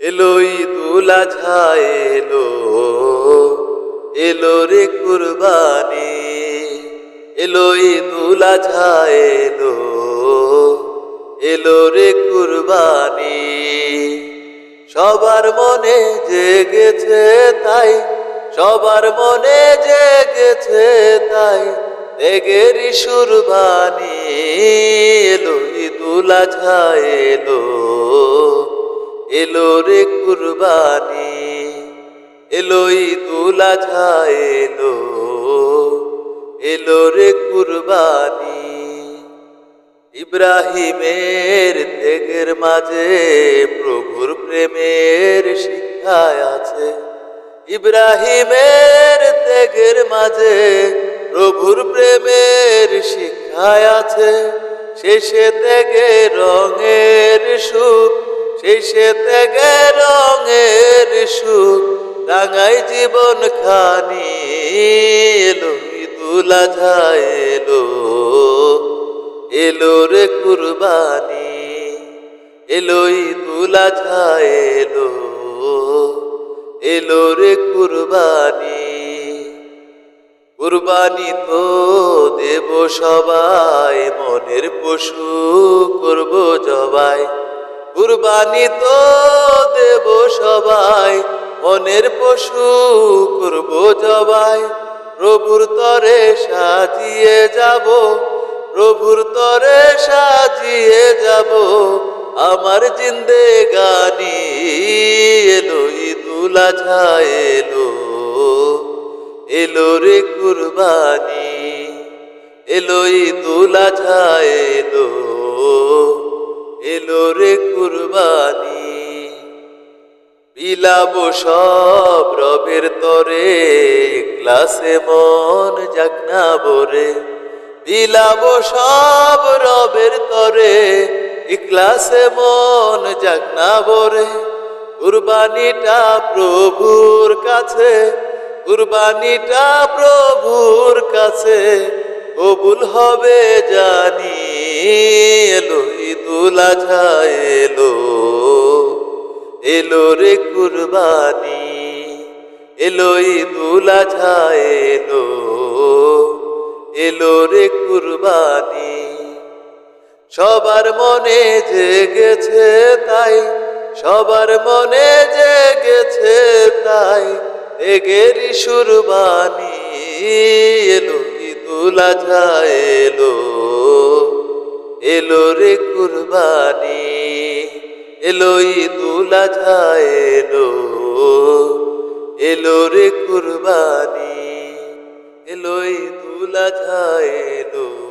Alloy দুলা এলো এলো রে কুরবানি। এলোই দুলা এলো এলো রে কুরবানি। সবার মনে জেগেছে তাই, সবার মনে জেগেছে তাই দেগেরি সুরবানি। এলো দুলা এলো। এলো রে কুরবানি, এলো দুলা এলো এলো রে কুরবানি। ইব্রাহিমের তেগের মাঝে প্রভুর প্রেমের শিক্ষায় আছে। ইব্রাহিমের তেগের মাঝে প্রভুর প্রেমের শিক্ষায় আছে। শেষে তেগে রঙের সুখ শেষে তেগে রঙের সুখ রাঙাই জীবন খানি এলো দুলা এলো। এলো রে কুরবানি, এলো দুলা এলো। এলো রে কুরবানি কুরবানি তো দেব সবাই, মনের পশু করব জবাই। কুরবানি তো দেব সবাই মনের পশু করব জবাই। প্রভুর তরে সাজিয়ে যাব, প্রভুর তরে সাজিয়ে যাব, আমার জিন্দে গানি এলো ইদুলা এলো। এলো রে কুরবানি, এলো ইদুলা এলো এলো। বিলাব সব রবের তরে, ক্লাসে মন জাগনা বরে বিলাব সব রবের তরে ইকলাসে মন জাগনা বরে কুরবানিটা প্রভুর কাছে, কুরবানিটা প্রভুর কাছে, কবুল হবে জানি এলো ঈদুল আজহা এলো। এলো রে কুরবানি, এলো ঈদুল আজহা এলো। এলো রে কুরবানি, সবার মনে জেগেছে তাই, সবার মনে জেগেছে তাই, এগেরি সুরবানি, এলো ঈদুল আজহা এলো। এলো রে কুরবানি এলো দুলা আজহা এলো রে কুরবানি এলো দুলা এলো।